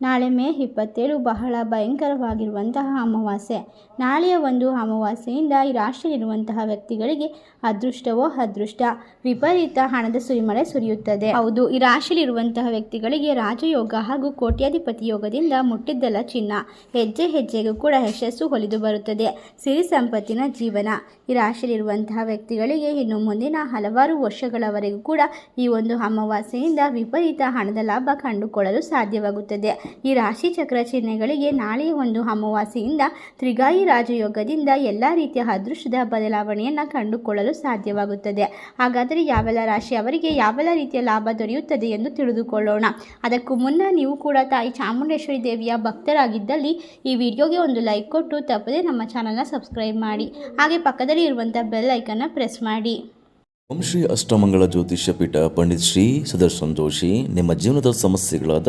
ನಾಳೆ ಮೇ ಇಪ್ಪತ್ತೇಳು ಬಹಳ ಭಯಂಕರವಾಗಿರುವಂತಹ ಅಮಾವಾಸ್ಯೆ. ನಾಳೆಯ ಒಂದು ಅಮಾವಾಸ್ಯೆಯಿಂದ ಈ ರಾಶಿಯಲ್ಲಿರುವಂತಹ ವ್ಯಕ್ತಿಗಳಿಗೆ ಅದೃಷ್ಟವೋ ಅದೃಷ್ಟ, ವಿಪರೀತ ಹಣದ ಸುರಿಮಳೆ ಸುರಿಯುತ್ತದೆ. ಹೌದು, ಈ ರಾಶಿಯಲ್ಲಿರುವಂತಹ ವ್ಯಕ್ತಿಗಳಿಗೆ ರಾಜಯೋಗ ಹಾಗೂ ಕೋಟ್ಯಾಧಿಪತಿ ಯೋಗದಿಂದ ಮುಟ್ಟಿದ್ದಲ್ಲ ಚಿನ್ನ, ಹೆಜ್ಜೆ ಹೆಜ್ಜೆಗೂ ಕೂಡ ಯಶಸ್ಸು ಹೊಲಿದು ಬರುತ್ತದೆ. ಸಿರಿ ಸಂಪತ್ತಿನ ಜೀವನ. ಈ ರಾಶಿಯಲ್ಲಿರುವಂತಹ ವ್ಯಕ್ತಿಗಳಿಗೆ ಇನ್ನು ಮುಂದಿನ ಹಲವಾರು ವರ್ಷಗಳವರೆಗೂ ಕೂಡ ಈ ಒಂದು ಅಮಾವಾಸ್ಯೆಯಿಂದ ವಿಪರೀತ ಹಣದ ಲಾಭ ಕಂಡುಕೊಳ್ಳಲು ಸಾಧ್ಯವಾಗುತ್ತದೆ. ಈ ರಾಶಿ ಚಕ್ರ ಚಿಹ್ನೆಗಳಿಗೆ ನಾಳೆಯ ಒಂದು ಅಮಾವಾಸ್ಯೆಯಿಂದ ತ್ರಿಗಾಯಿ ರಾಜಯೋಗದಿಂದ ಎಲ್ಲ ರೀತಿಯ ಅದೃಷ್ಟದ ಬದಲಾವಣೆಯನ್ನು ಕಂಡುಕೊಳ್ಳಲು ಸಾಧ್ಯವಾಗುತ್ತದೆ. ಹಾಗಾದರೆ ಯಾವೆಲ್ಲ ರಾಶಿ ಅವರಿಗೆ ಯಾವೆಲ್ಲ ರೀತಿಯ ಲಾಭ ದೊರೆಯುತ್ತದೆ ಎಂದು ತಿಳಿದುಕೊಳ್ಳೋಣ. ಅದಕ್ಕೂ ಮುನ್ನ ನೀವು ಕೂಡ ತಾಯಿ ಚಾಮುಂಡೇಶ್ವರಿ ದೇವಿಯ ಭಕ್ತರಾಗಿದ್ದಲ್ಲಿ ಈ ವಿಡಿಯೋಗೆ ಒಂದು ಲೈಕ್ ಕೊಟ್ಟು ತಪ್ಪದೆ ನಮ್ಮ ಚಾನಲ್ನ ಸಬ್ಸ್ಕ್ರೈಬ್ ಮಾಡಿ. ಹಾಗೆ ಪಕ್ಕದಲ್ಲಿ ಇರುವಂಥ ಬೆಲ್ ಐಕನ್ನ ಪ್ರೆಸ್ ಮಾಡಿ. ಓಂ ಶ್ರೀ ಅಷ್ಟಮಂಗಳ ಜ್ಯೋತಿಷ್ಯ ಪೀಠ ಪಂಡಿತ್ ಶ್ರೀ ಸುದರ್ಶನ್ ಜೋಶಿ, ನಿಮ್ಮ ಜೀವನದ ಸಮಸ್ಯೆಗಳಾದ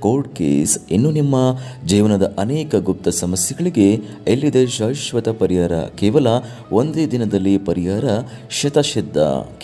ಕೋರ್ಟ್ ಕೇಸ್ ಇನ್ನು ನಿಮ್ಮ ಜೀವನದ ಅನೇಕ ಗುಪ್ತ ಸಮಸ್ಯೆಗಳಿಗೆ ಎಲ್ಲಿದೆ ಶಾಶ್ವತ ಪರಿಹಾರ? ಕೇವಲ ಒಂದೇ ದಿನದಲ್ಲಿ ಪರಿಹಾರ? ಶತಸಿದ್ಧ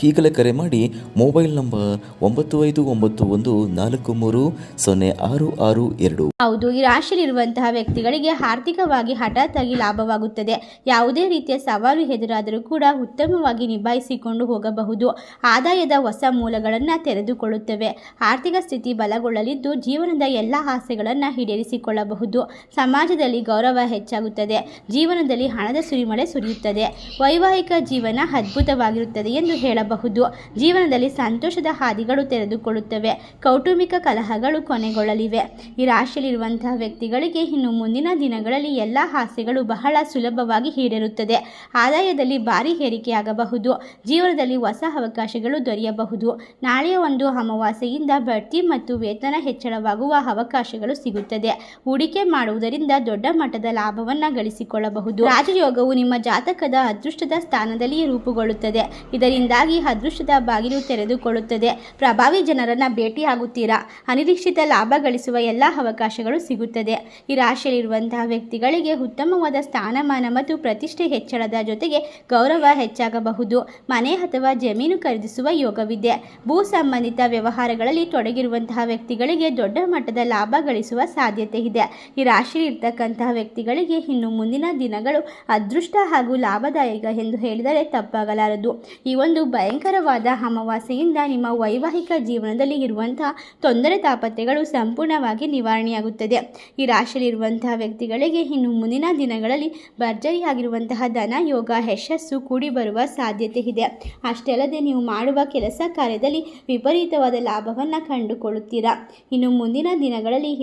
ಈಗಲೇ ಕರೆ ಮಾಡಿ ಮೊಬೈಲ್ ನಂಬರ್ ಒಂಬತ್ತು ಐದು ಒಂಬತ್ತು ಒಂದು ನಾಲ್ಕು ಮೂರು ಸೊನ್ನೆ ಆರು ಆರು ಎರಡು. ಹೌದು, ಈ ರಾಶಿಯಲ್ಲಿರುವಂತಹ ವ್ಯಕ್ತಿಗಳಿಗೆ ಆರ್ಥಿಕವಾಗಿ ಹಠಾತ್ ಆಗಿ ಲಾಭವಾಗುತ್ತದೆ. ಯಾವುದೇ ರೀತಿಯ ಸವಾಲು ಎದುರಾದರೂ ಕೂಡ ಉತ್ತಮವಾಗಿ ನಿಭಾಯಿಸಿಕೊಂಡು ಹೋಗಬಹುದು. ಆದಾಯದ ಹೊಸ ಮೂಲಗಳನ್ನು ತೆರೆದುಕೊಳ್ಳುತ್ತವೆ. ಆರ್ಥಿಕ ಸ್ಥಿತಿ ಬಲಗೊಳ್ಳಲಿದ್ದು ಜೀವನದ ಎಲ್ಲ ಆಸೆಗಳನ್ನು ಈಡೇರಿಸಿಕೊಳ್ಳಬಹುದು. ಸಮಾಜದಲ್ಲಿ ಗೌರವ ಹೆಚ್ಚಾಗುತ್ತದೆ. ಜೀವನದಲ್ಲಿ ಹಣದ ಸುರಿಮಳೆ ಸುರಿಯುತ್ತದೆ. ವೈವಾಹಿಕ ಜೀವನ ಅದ್ಭುತವಾಗಿರುತ್ತದೆ ಎಂದು ಹೇಳಬಹುದು. ಜೀವನದಲ್ಲಿ ಸಂತೋಷದ ಹಾದಿಗಳು ತೆರೆದುಕೊಳ್ಳುತ್ತವೆ. ಕೌಟುಂಬಿಕ ಕಲಹಗಳು ಕೊನೆಗೊಳ್ಳಲಿವೆ. ಈ ರಾಶಿಯಲ್ಲಿರುವಂತಹ ವ್ಯಕ್ತಿಗಳಿಗೆ ಇನ್ನು ಮುಂದಿನ ದಿನಗಳಲ್ಲಿ ಎಲ್ಲ ಆಸೆಗಳು ಬಹಳ ಸುಲಭವಾಗಿ ಈಡೇರುತ್ತದೆ. ಆದಾಯದಲ್ಲಿ ಭಾರಿ ಏರಿಕೆಯಾಗಬಹುದು. ಜೀವನದಲ್ಲಿ ಹೊಸ ಅವಕಾಶಗಳು ದೊರೆಯಬಹುದು. ನಾಳೆಯ ಒಂದು ಅಮಾವಾಸ್ಯೆಯಿಂದ ಬಡ್ತಿ ಮತ್ತು ವೇತನ ಹೆಚ್ಚಳವಾಗುವ ಅವಕಾಶಗಳು ಸಿಗುತ್ತದೆ. ಹೂಡಿಕೆ ಮಾಡುವುದರಿಂದ ದೊಡ್ಡ ಮಟ್ಟದ ಲಾಭವನ್ನು ಗಳಿಸಿಕೊಳ್ಳಬಹುದು. ರಾಜಯೋಗವು ನಿಮ್ಮ ಜಾತಕದ ಅದೃಷ್ಟದ ಸ್ಥಾನದಲ್ಲಿ ರೂಪುಗೊಳ್ಳುತ್ತದೆ. ಇದರಿಂದಾಗಿ ಅದೃಷ್ಟದ ಬಾಗಿಲು ತೆರೆದುಕೊಳ್ಳುತ್ತದೆ. ಪ್ರಭಾವಿ ಜನರನ್ನು ಭೇಟಿಯಾಗುತ್ತೀರಾ? ಅನಿರೀಕ್ಷಿತ ಲಾಭ ಗಳಿಸುವ ಎಲ್ಲ ಅವಕಾಶಗಳು ಸಿಗುತ್ತದೆ. ಈ ರಾಶಿಯಲ್ಲಿರುವಂತಹ ವ್ಯಕ್ತಿಗಳಿಗೆ ಉತ್ತಮವಾದ ಸ್ಥಾನಮಾನ ಮತ್ತು ಪ್ರತಿಷ್ಠೆ ಹೆಚ್ಚಳದ ಜೊತೆಗೆ ಗೌರವ ಹೆಚ್ಚಾಗಬಹುದು. ಮನೆ ಅಥವಾ ಜಮೀನು ಖರೀದಿಸುವ ಯೋಗವಿದೆ. ಭೂ ಸಂಬಂಧಿತ ವ್ಯವಹಾರಗಳಲ್ಲಿ ತೊಡಗಿರುವಂತಹ ವ್ಯಕ್ತಿಗಳಿಗೆ ದೊಡ್ಡ ಮಟ್ಟದ ಲಾಭ ಗಳಿಸುವ ಸಾಧ್ಯತೆ ಇದೆ. ಈ ರಾಶಿಯಲ್ಲಿ ಇರ್ತಕ್ಕಂತಹ ವ್ಯಕ್ತಿಗಳಿಗೆ ಇನ್ನು ಮುಂದಿನ ದಿನಗಳು ಅದೃಷ್ಟ ಹಾಗೂ ಲಾಭದಾಯಕ ಎಂದು ಹೇಳಿದರೆ ತಪ್ಪಾಗಲಾರದು. ಈ ಒಂದು ಭಯಂಕರವಾದ ಅಮಾವಾಸ್ಯೆಯಿಂದ ನಿಮ್ಮ ವೈವಾಹಿಕ ಜೀವನದಲ್ಲಿ ಇರುವಂತಹ ತೊಂದರೆ ತಾಪತ್ರೆಗಳು ಸಂಪೂರ್ಣವಾಗಿ ನಿವಾರಣೆಯಾಗುತ್ತದೆ. ಈ ರಾಶಿಯಲ್ಲಿರುವಂತಹ ವ್ಯಕ್ತಿಗಳಿಗೆ ಇನ್ನು ಮುಂದಿನ ದಿನಗಳಲ್ಲಿ ಭರ್ಜರಿಯಾಗಿರುವಂತಹ ಧನ, ಯೋಗ, ಯಶಸ್ಸು ಕೂಡಿ ಬರುವ ಸಾಧ್ಯತೆ ಇದೆ. ಅಷ್ಟೇ ಅಲ್ಲದೆ ನೀವು ಮಾಡುವ ಕೆಲಸ ಕಾರ್ಯದಲ್ಲಿ ವಿಪರೀತವಾದ ಲಾಭವನ್ನು ಕಂಡುಕೊಳ್ಳುತ್ತೀರಾ. ಇನ್ನು ಮುಂದಿನ ದಿನಗಳಲ್ಲಿ ಈ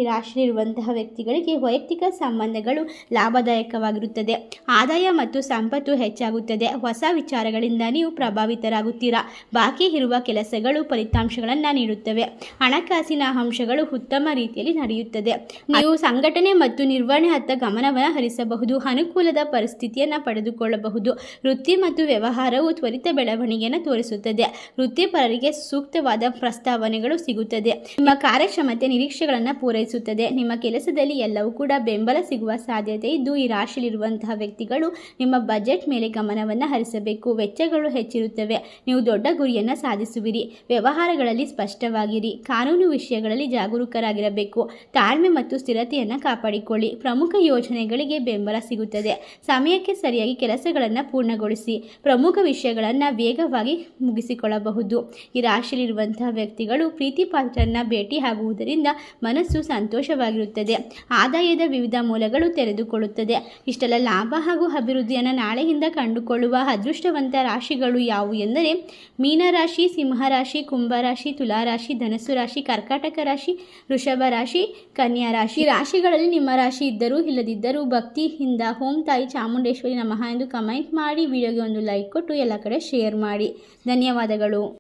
ವ್ಯಕ್ತಿಗಳಿಗೆ ವೈಯಕ್ತಿಕ ಸಂಬಂಧಗಳು ಲಾಭದಾಯಕವಾಗಿರುತ್ತದೆ. ಆದಾಯ ಮತ್ತು ಸಂಪತ್ತು ಹೆಚ್ಚಾಗುತ್ತದೆ. ಹೊಸ ವಿಚಾರಗಳಿಂದ ನೀವು ಪ್ರಭಾವಿತರಾಗುತ್ತೀರಾ? ಬಾಕಿ ಇರುವ ಕೆಲಸಗಳು ಫಲಿತಾಂಶಗಳನ್ನು ನೀಡುತ್ತವೆ. ಹಣಕಾಸಿನ ಅಂಶಗಳು ಉತ್ತಮ ರೀತಿಯಲ್ಲಿ ನಡೆಯುತ್ತದೆ. ನೀವು ಸಂಘಟನೆ ಮತ್ತು ನಿರ್ವಹಣೆ ಹತ್ತ ಗಮನವನ್ನು ಹರಿಸಬಹುದು. ಅನುಕೂಲದ ಪರಿಸ್ಥಿತಿಯನ್ನು ಪಡೆದುಕೊಳ್ಳಬಹುದು. ವೃತ್ತಿ ಮತ್ತು ವ್ಯವಹಾರವು ತ್ವರಿತ ಬೆಳವಣಿಗೆಯನ್ನು ತೋರಿಸುತ್ತದೆ. ವೃತ್ತಿಪರರಿಗೆ ಸೂಕ್ತವಾದ ಪ್ರಸ್ತಾವನೆಗಳು ಸಿಗುತ್ತದೆ. ನಿಮ್ಮ ಕಾರ್ಯಕ್ಷಮತೆ ನಿರೀಕ್ಷೆಗಳನ್ನು ಪೂರೈಸುತ್ತದೆ. ನಿಮ್ಮ ಕೆಲಸದಲ್ಲಿ ಎಲ್ಲವೂ ಕೂಡ ಬೆಂಬಲ ಸಿಗುವ ಸಾಧ್ಯತೆ ಇದ್ದು, ಈ ರಾಶಿಯಲ್ಲಿರುವಂತಹ ವ್ಯಕ್ತಿಗಳು ನಿಮ್ಮ ಬಜೆಟ್ ಮೇಲೆ ಗಮನವನ್ನು ಹರಿಸಬೇಕು. ವೆಚ್ಚಗಳು ಹೆಚ್ಚಿರುತ್ತವೆ. ನೀವು ದೊಡ್ಡ ಗುರಿಯನ್ನು ಸಾಧಿಸುವಿರಿ. ವ್ಯವಹಾರಗಳಲ್ಲಿ ಸ್ಪಷ್ಟವಾಗಿರಿ. ಕಾನೂನು ವಿಷಯಗಳಲ್ಲಿ ಜಾಗರೂಕರಾಗಿರಬೇಕು. ತಾಳ್ಮೆ ಮತ್ತು ಸ್ಥಿರತೆಯನ್ನು ಕಾಪಾಡಿಕೊಳ್ಳಿ. ಪ್ರಮುಖ ಯೋಜನೆಗಳಿಗೆ ಬೆಂಬಲ ಸಿಗುತ್ತದೆ. ಸಮಯಕ್ಕೆ ಸರಿಯಾಗಿ ಕೆಲಸಗಳನ್ನು ಪೂರ್ಣಗೊಳಿಸಿ. ಪ್ರಮುಖ ವಿಷಯಗಳನ್ನು ವೇಗವಾಗಿ ಮುಗಿಸಿಕೊಳ್ಳಬಹುದು. ಈ ರಾಶಿಯಲ್ಲಿರುವಂತಹ ವ್ಯಕ್ತಿಗಳು ಪ್ರೀತಿ ಪಾತ್ರರನ್ನ ಭೇಟಿ ಆಗುವುದರಿಂದ ಮನಸ್ಸು ಸಂತೋಷವಾಗಿರುತ್ತದೆ. ಆದಾಯದ ವಿವಿಧ ಮೂಲಗಳು ತೆರೆದುಕೊಳ್ಳುತ್ತದೆ. ಇಷ್ಟೆಲ್ಲ ಲಾಭ ಹಾಗೂ ಅಭಿವೃದ್ಧಿಯನ್ನು ನಾಳೆಯಿಂದ ಕಂಡುಕೊಳ್ಳುವ ಅದೃಷ್ಟವಂತ ರಾಶಿಗಳು ಯಾವುವು ಎಂದರೆ, ಮೀನರಾಶಿ, ಸಿಂಹರಾಶಿ, ಕುಂಭರಾಶಿ, ತುಲಾರಾಶಿ, ಧನಸ್ಸು ರಾಶಿ, ಕರ್ಕಾಟಕ ರಾಶಿ, ವೃಷಭ ರಾಶಿ, ಕನ್ಯಾ ರಾಶಿ. ರಾಶಿಗಳಲ್ಲಿ ನಿಮ್ಮ ರಾಶಿ ಇದ್ದರೂ ಇಲ್ಲದಿದ್ದರೂ ಭಕ್ತಿಯಿಂದ ಹೋಮ್ ತಾಯಿ, ಚಾಮುಂಡೇಶ್ವರಿ ನಮಃ ಎಂದು ಕಮೆಂಟ್ ಮಾಡಿ, ವಿಡಿಯೋಗೆ ಒಂದು ಲೈಕ್ ಕೊಟ್ಟು ಎಲ್ಲ ಕಡೆ ಶೇರ್ ಮಾಡಿ. ಧನ್ಯವಾದಗಳು.